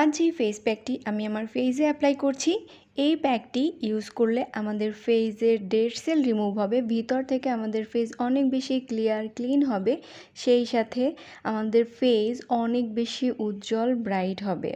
আজ এই ফেস প্যাকটি আমি আমার ফেসে অ্যাপ্লাই করছি, এই প্যাকটি ইউজ করলে আমাদের ফেসের ডেড সেল রিমুভ হবে, ভিতর থেকে আমাদের ফেস অনেক বেশি ক্লিয়ার ক্লিন হবে, সেই সাথে আমাদের ফেস অনেক বেশি উজ্জ্বল ব্রাইট হবে।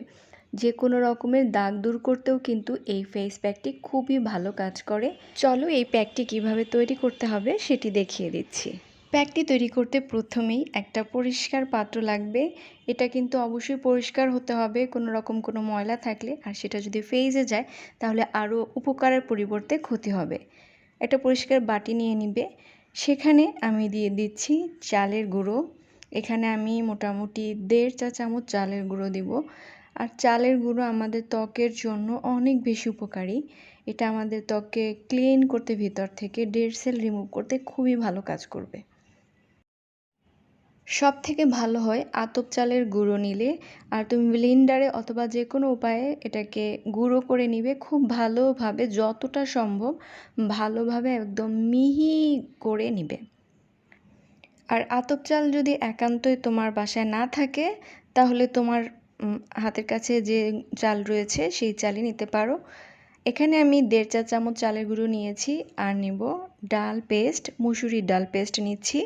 যে কোনো রকমের দাগ দূর করতেও কিন্তু এই ফেস প্যাকটি খুবই ভালো কাজ করে। চলো এই প্যাকটি কীভাবে তৈরি করতে হবে সেটি দেখিয়ে দিচ্ছি। প্যাকটি তৈরি করতে প্রথমেই একটা পরিষ্কার পাত্র লাগবে। এটা কিন্তু অবশ্যই পরিষ্কার হতে হবে, কোনো রকম কোনো ময়লা থাকলে। আর সেটা যদি ফেজে যায়, তাহলে আরও উপকারের পরিবর্তে ক্ষতি হবে। একটা পরিষ্কার বাটি নিয়ে নিবে। সেখানে আমি দিয়ে দিচ্ছি চালের গুঁড়ো। এখানে আমি মোটামুটি দেড় চা চামচ চালের গুঁড়ো দিব। আর চালের গুঁড়ো আমাদের ত্বকের জন্য অনেক বেশি উপকারী। এটা আমাদের ত্বককে ক্লিন করতে, ভিতর থেকে ডেড সেল রিমুভ করতে খুবই ভালো কাজ করবে। সব থেকে ভালো হয় আতপ চালের গুঁড়ো নিলে। আর তুমি ব্লিন্ডারে অথবা যে কোনো উপায়ে এটাকে গুঁড়ো করে নিবে খুব ভালোভাবে, যতটা সম্ভব ভালোভাবে একদম মিহি করে নিবে। আর আতপ চাল যদি একান্তই তোমার বাসায় না থাকে, তাহলে তোমার হাতের কাছে যে চাল রয়েছে সেই চালই নিতে পারো। এখানে আমি দেড় চা চামচ চালের গুঁড়ো নিয়েছি আর নিব ডাল পেস্ট, মুসুরির ডাল পেস্ট নিচ্ছি।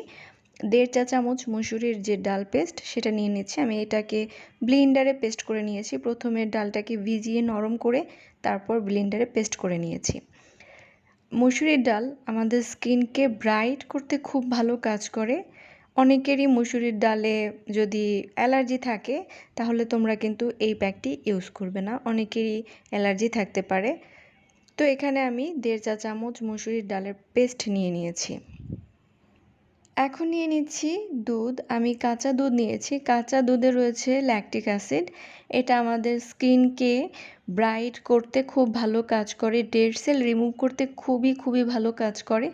দেড় চা চামচ মুসুরির যে ডাল পেস্ট, সেটা নিয়ে নিচ্ছি। আমি এটাকে ব্লিন্ডারে পেস্ট করে নিয়েছি। প্রথমে ডালটাকে ভিজিয়ে নরম করে তারপর ব্লিন্ডারে পেস্ট করে নিয়েছি। মুসুরির ডাল আমাদের স্কিনকে ব্রাইট করতে খুব ভালো কাজ করে। অনেকেরই মুসুরির ডালে যদি অ্যালার্জি থাকে, তাহলে তোমরা কিন্তু এই প্যাকটি ইউজ করবে না। অনেকেরই অ্যালার্জি থাকতে পারে। তো এখানে আমি দেড় চা চামচ মুসুরির ডালের পেস্ট নিয়ে নিয়েছি। এখন নিয়ে নিচ্ছি দুধ। আমি কাঁচা দুধ নিয়েছি। কাঁচা দুধে রয়েছে ল্যাকটিক অ্যাসিড এটা আমাদের স্কিনকে ব্রাইট করতে খুব ভালো কাজ করে। ডেড সেল রিমুভ করতে খুবই খুবই ভালো কাজ করে।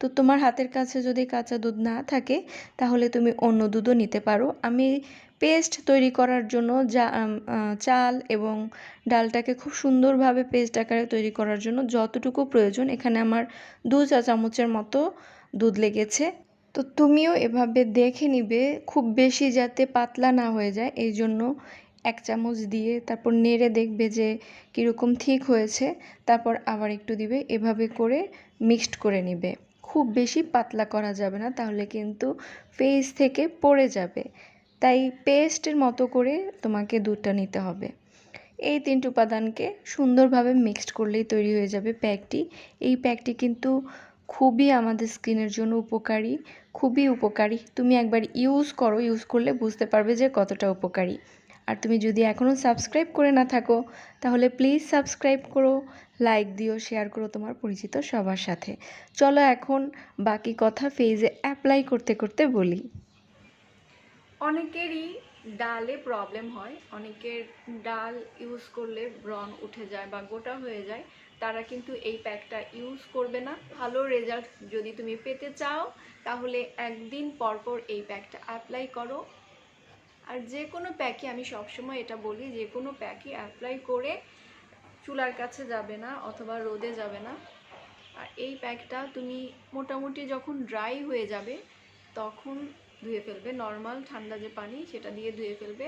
তো তোমার হাতের কাছে যদি কাঁচা দুধ না থাকে, তাহলে তুমি অন্য দুধও নিতে পারো। আমি পেস্ট তৈরি করার জন্য যা চাল এবং ডালটাকে খুব সুন্দরভাবে পেস্ট আকারে তৈরি করার জন্য যতটুকু প্রয়োজন, এখানে আমার দু চা চামচের মতো দুধ লেগেছে। তো তুমিও এভাবে দেখে নিবে, খুব বেশি যাতে পাতলা না হয়ে যায়। এই জন্য এক চামচ দিয়ে তারপর নেড়ে দেখবে যে কীরকম ঠিক হয়েছে, তারপর আবার একটু দিবে। এভাবে করে মিক্সড করে নিবে। খুব বেশি পাতলা করা যাবে না, তাহলে কিন্তু ফেস থেকে পড়ে যাবে। তাই পেস্টের মতো করে তোমাকে দুধটা নিতে হবে। এই তিনটি উপাদানকে সুন্দরভাবে মিক্সড করলেই তৈরি হয়ে যাবে প্যাকটি। এই প্যাকটি কিন্তু খুবই আমাদের স্কিনের জন্য উপকারী, খুবই উপকারী। তুমি একবার ইউজ করো ইউজ করলে বুঝতে পারবে যে কতটা উপকারী। আর তুমি যদি এখনও সাবস্ক্রাইব করে না থাকো, তাহলে প্লিজ সাবস্ক্রাইব করো লাইক দিও শেয়ার করো তোমার পরিচিত সবার সাথে। চলো এখন বাকি কথা ফেজে অ্যাপ্লাই করতে করতে বলি। অনেকেরই ডালে প্রবলেম হয়। অনেকের ডাল ইউজ করলে ব্রণ উঠে যায় বা গোটা হয়ে যায়। তারা কিন্তু এই প্যাকটা ইউজ করবে না। ভালো রেজাল্ট যদি তুমি পেতে চাও, তাহলে একদিন পরপর এই প্যাকটা অ্যাপ্লাই করো। আর যে কোনো প্যাকে আমি সবসময় এটা বলি, যে কোনো প্যাকে অ্যাপ্লাই করে চুলার কাছে যাবে না অথবা রোদে যাবে না। আর এই প্যাকটা তুমি মোটামুটি যখন ড্রাই হয়ে যাবে, তখন ধুয়ে ফেলবে। নর্মাল ঠান্ডা যে পানি, সেটা দিয়ে ধুয়ে ফেলবে।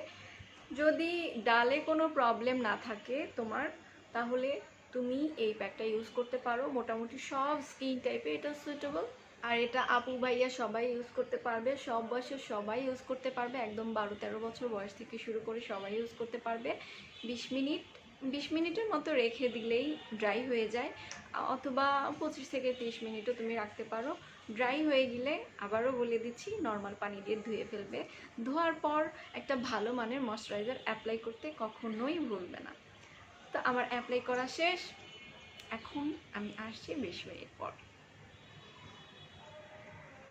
যদি ডালে কোনো প্রবলেম না থাকে তোমার, তাহলে তুমি এই প্যাকটা ইউজ করতে পারো। মোটামুটি সব স্কিন টাইপে এটা সুইটেবল আর এটা আপু ভাইয়া সবাই ইউজ করতে পারবে। সব বয়সের সবাই ইউজ করতে পারবে। একদম বারো তেরো বছর বয়স থেকে শুরু করে সবাই ইউজ করতে পারবে। বিশ মিনিট, বিশ মিনিটের মতো রেখে দিলেই ড্রাই হয়ে যায়। অথবা পঁচিশ থেকে তিরিশ মিনিটও তুমি রাখতে পারো। ড্রাই হয়ে গেলে আবারও বলে দিচ্ছি নর্মাল পানি দিয়ে ধুয়ে ফেলবে। ধোয়ার পর একটা ভালো মানের ময়শ্চারাইজার অ্যাপ্লাই করতে কখনোই ভুলবে না। তো আমার অ্যাপ্লাই করা শেষ। এখন আমি আসছি বিশ মিনিট পর।